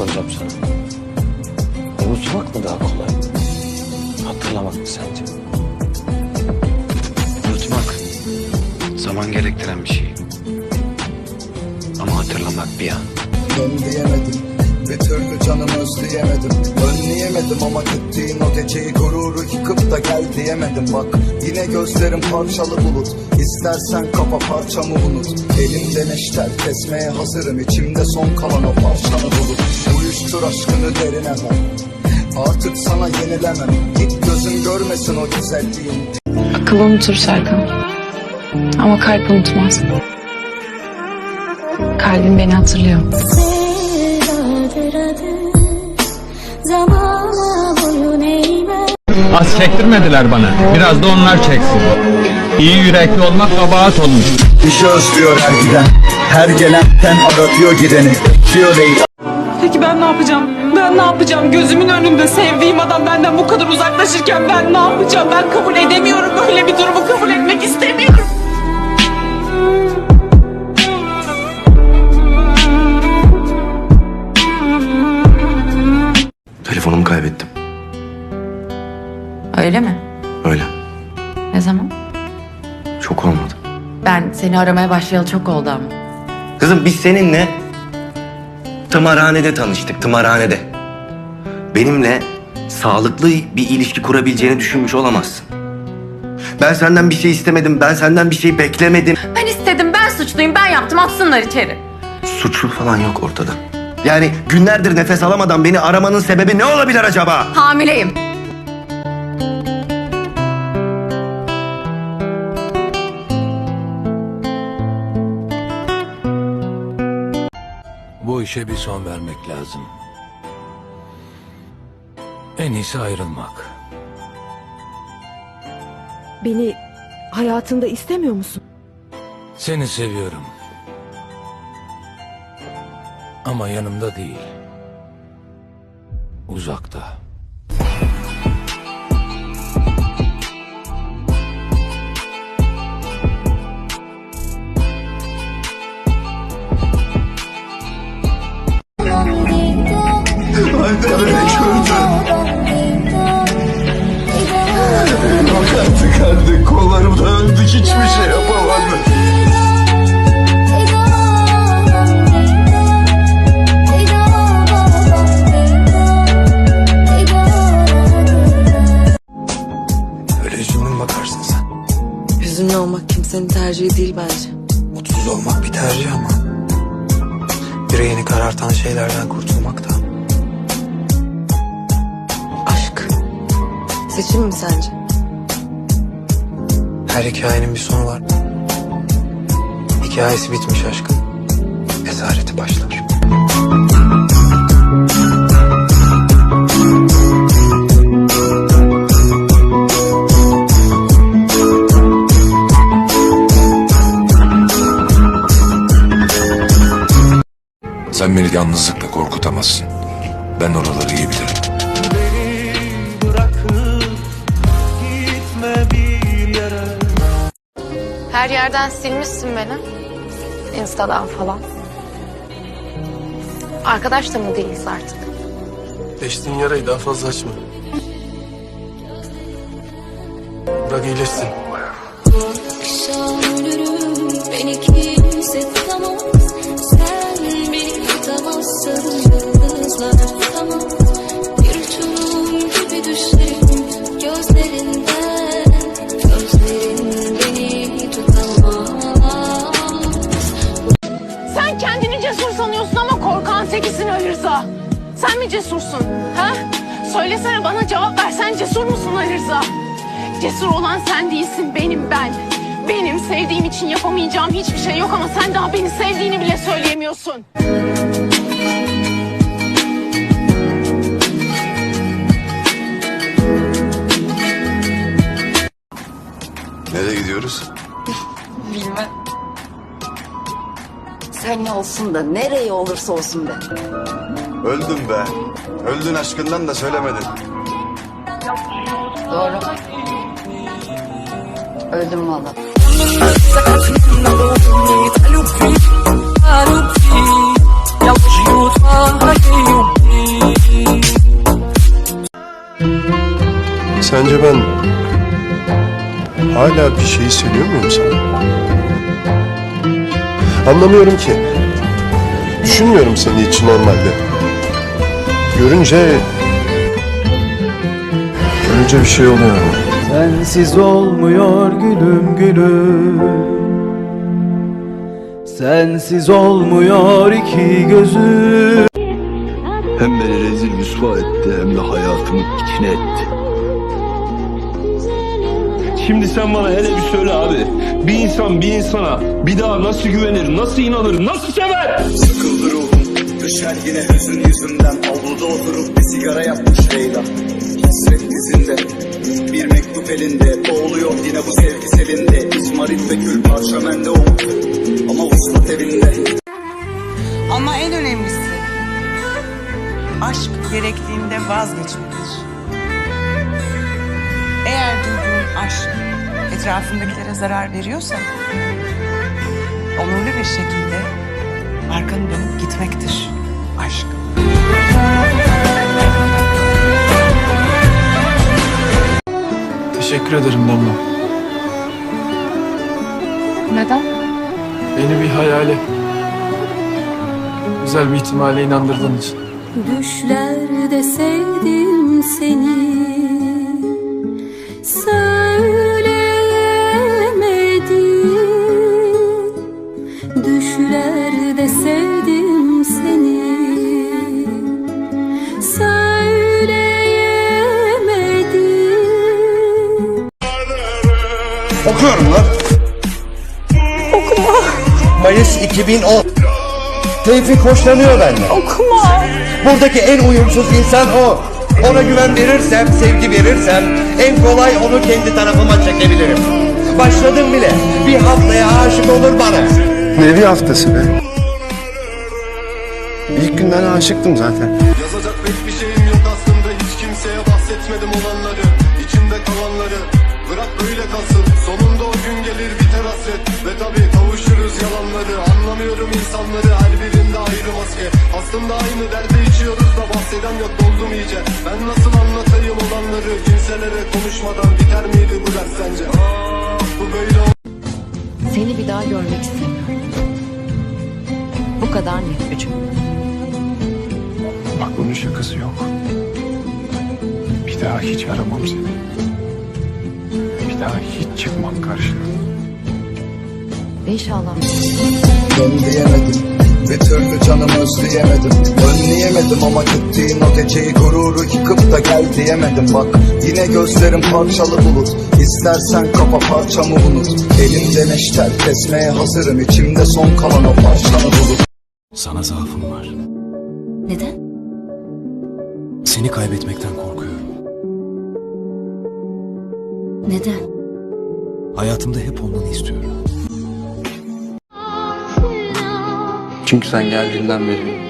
soracağım sana. Unutmak mı daha kolay? Hatırlamak mı sence? Unutmak zaman gerektiren bir şey. Ama hatırlamak bir an. Dön diyemedim Bir türlü canımı özleyemedim. Önleyemedim ama gittiğin o geceyi gururu yıkıp da gel diyemedim. Bak yine gözlerim parçalı bulut. İstersen kafa parçamı unut. Elimde neşter kesmeye hazırım. İçimde son kalan o parçanı bulut. Uyuştur aşkını derine ver Artık sana yenilemem. Git gözüm görmesin o güzelliğin. Akıl unutur Serkan. Ama kalp unutmaz. Kalbim beni hatırlıyor. Az çektirmediler bana. Biraz da onlar çeksin. İyi yürekli olmak kabahat olmuş. Bir şey özlüyor her giden Her gelenden aratıyor gideni Diyor Leyla Peki ben ne yapacağım? Ben ne yapacağım? Gözümün önünde sevdiğim adam benden bu kadar uzaklaşırken ben ne yapacağım? Ben kabul edemiyorum. Böyle bir durumu kabul etmek istemiyorum. Telefonumu kaybettim. Öyle mi? Öyle. Ne zaman? Çok olmadı. Ben seni aramaya başlayalı çok oldu ama. Kızım biz seninle tımarhanede tanıştık. Tımarhanede. Benimle sağlıklı bir ilişki kurabileceğini düşünmüş olamazsın. Ben senden bir şey istemedim. Ben senden bir şey beklemedim. Ben istedim, ben suçluyum, ben yaptım, atsınlar içeri. Suçlu falan yok ortada. Yani günlerdir nefes alamadan beni aramanın sebebi ne olabilir acaba? Hamileyim. Bu işe bir son vermek lazım. En iyisi ayrılmak. Beni hayatında istemiyor musun? Seni seviyorum. Ama yanımda değil. Uzakta. Tükendi tercihi değil bence. Mutsuz olmak bir tercih ama. Yüreğini karartan şeylerden kurtulmak da. Aşk. Seçim mi sence? Her hikayenin bir sonu var. Hikayesi bitmiş aşkın. Esareti başlar. Sen beni yalnızlıkla korkutamazsın. Ben oraları iyi bilirim. Her yerden silmişsin beni. Insta'dan falan. Arkadaş da mı değiliz artık? Deştiğin yarayı daha fazla açma. Bırak iyileşsin. Akşam ölürüm beni Ver. Sen cesur musun Ali Rıza? Cesur olan sen değilsin benim ben. Benim sevdiğim için yapamayacağım hiçbir şey yok ama sen daha beni sevdiğini bile söyleyemiyorsun. Nereye gidiyoruz? Bilmem. Sen olsun da nereye olursa olsun be. Öldüm be. Öldün aşkından da söylemedin. Doğru. Öldüm valla. Sence ben hala bir şey hissediyor muyum sana? Anlamıyorum ki. Düşünmüyorum seni hiç normalde. Görünce Görünce bir şey oluyor. Sensiz olmuyor gülüm gülüm Sensiz olmuyor iki gözüm Hem beni rezil rüsva etti hem de hayatımın içine etti. Şimdi sen bana hele bir söyle abi. Bir insan bir insana bir daha nasıl güvenir, nasıl inanır, nasıl sever? Sıkıldı ruhum Düşer yine hüzün yüzünden Avluda oturup bir sigara yapmış Leyla Hasret dizinde Bir mektup elinde Boğuluyor yine bu sevgi selinde İzmarit ve kül parça mende umut Ama uslat evinde Ama en önemlisi aşk gerektiğinde vazgeçmektir. Eğer duyduğun aşk etrafındakilere zarar veriyorsa onurlu bir şekilde arkanı dönüp gitmektir aşk. Teşekkür ederim Damla. Neden? Beni bir hayale, güzel bir ihtimale inandırdığın için. Düşlerde sevdim seni 2010. Tevfik hoşlanıyor benden. Okuma. Buradaki en uyumsuz insan o. Ona güven verirsem, sevgi verirsem en kolay onu kendi tarafıma çekebilirim. Başladım bile. Bir haftaya aşık olur bana. Ne bir haftası be. İlk günden aşıktım zaten. Yazacak pek bir şeyim yok aslında Hiç kimseye bahsetmedim olanları içimde kalanları Bırak böyle kalsın. Sonunda o gün gelir biter hasret. Ve tabi kavuşuruz yalanları. Anlamıyorum insanları Her birinde ayrı maske. Aslında aynı derde içiyoruz da Bahseden yok doldum iyice. Ben nasıl anlatayım olanları? Kimselere konuşmadan Biter miydi bu dert sence? Ah, Bu böyle Seni bir daha görmek istemiyorum. Bu kadar net bir cümle. Bak bunun şakası yok. Daha hiç aramam seni. Bir daha hiç çıkmam karşına. İnşallah. Dön diyemedim Bir türlü canımı özleyemedim Önleyemedim ama gittiğin o geceyi gururu yıkıp da gel diyemedim Bak yine gözlerim parçalı bulut İstersen kafa parçamı unut Elimde neşter kesmeye hazırım içimde son kalan o parçanı bulut Sana zaafım var. Neden? Seni kaybetmekten korkuyorum. Neden? Hayatımda hep olmanı istiyorum. Çünkü sen geldiğinden beri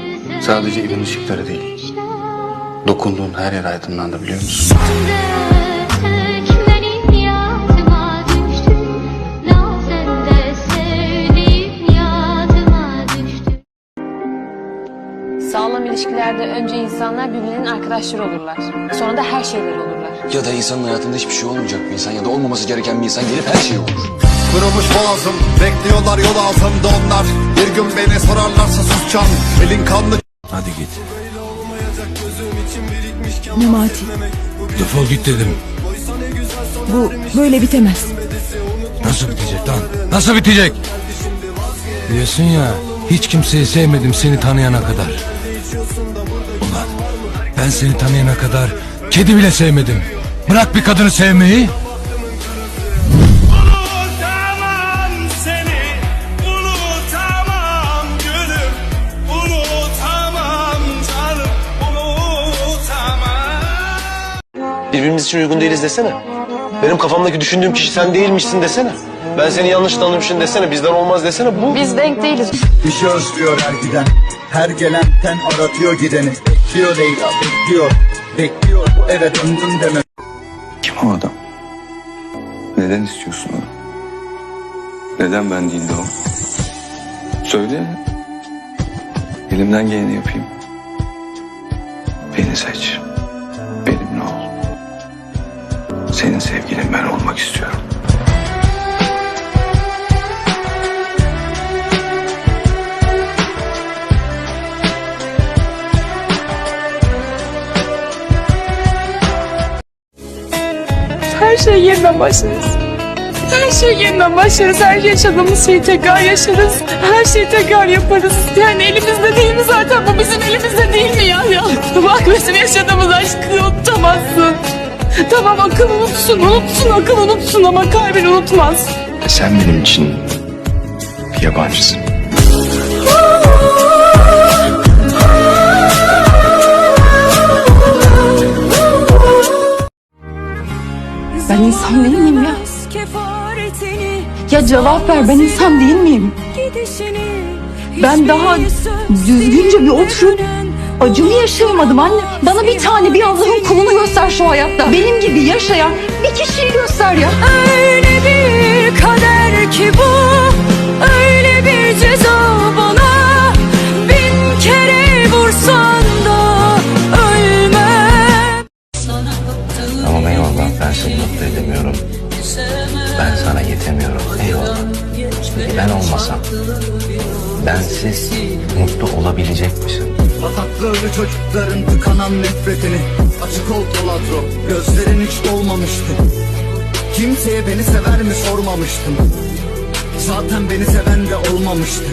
sadece evin ışıkları değil. Dokunduğun her yer aydınlandı biliyor musun? İlişkilerde önce insanlar birbirlerinin arkadaşları olurlar. Sonra da her şeyler olurlar. Ya da insanın hayatında hiçbir şey olmayacak bir insan ya da olmaması gereken bir insan gelip her şeyi olur. Kırılmış boğazım Bekliyorlar yol altında onlar Bir gün beni sorarlarsa susacağım Elin kanlı Hadi git. Memati Defol git dedim. bu böyle bitemez. Nasıl bitecek lan? Nasıl bitecek? Diyorsun ya hiç kimseyi sevmedim seni tanıyana kadar. Ulan ben seni tanıyana kadar kedi bile sevmedim. Bırak bir kadını sevmeyi. Unutamam seni, unutamam gülüm, unutamam canım, unutamam. Birbirimiz için uygun değiliz desene. Benim kafamdaki düşündüğüm kişi sen değilmişsin desene. Ben seni yanlış tanımışım desene. Bizden olmaz desene. Bu Biz denk değiliz. Bir şey özlüyor her giden Her gelen ten aratıyor gideni Bekliyor Leyla bekliyor Bekliyor bu eve döndüm deme Kim o adam? Neden istiyorsun onu? Neden ben değil de o? Söyle. Elimden geleni yapayım. Beni seç. Benimle ol. Senin sevgilin ben olmak istiyorum. Şey yeniden başlarız. Her şey yeniden başlarız. Her yaşadığımız şeyi tekrar yaşarız. Her şeyi tekrar yaparız. Yani elimizde değil mi zaten? Bu bizim elimizde değil mi ya? ya? Bak bizim yaşadığımız aşkı unutamazsın. Tamam akıl unutsun, unutsun akıl unutsun ama kalbin unutmaz. Sen benim için bir yabancısın. Ben insan değil miyim ya? Ya cevap ver ben insan değil miyim? Ben daha düzgünce bir oturup acımı yaşayamadım anne. Bana bir tane bir Allah'ın kulunu göster şu hayatta. Benim gibi yaşayan bir kişiyi göster ya. Öyle bir kader ki bu, ben seni mutlu edemiyorum. Ben sana yetemiyorum. Eyvallah. Peki ben olmasam bensiz mutlu olabilecek misin? Pataklı ölü çocukların tıkanan nefretini Açık ol Dolatro Gözlerin hiç dolmamıştı Kimseye beni sever mi sormamıştım Zaten beni seven de olmamıştı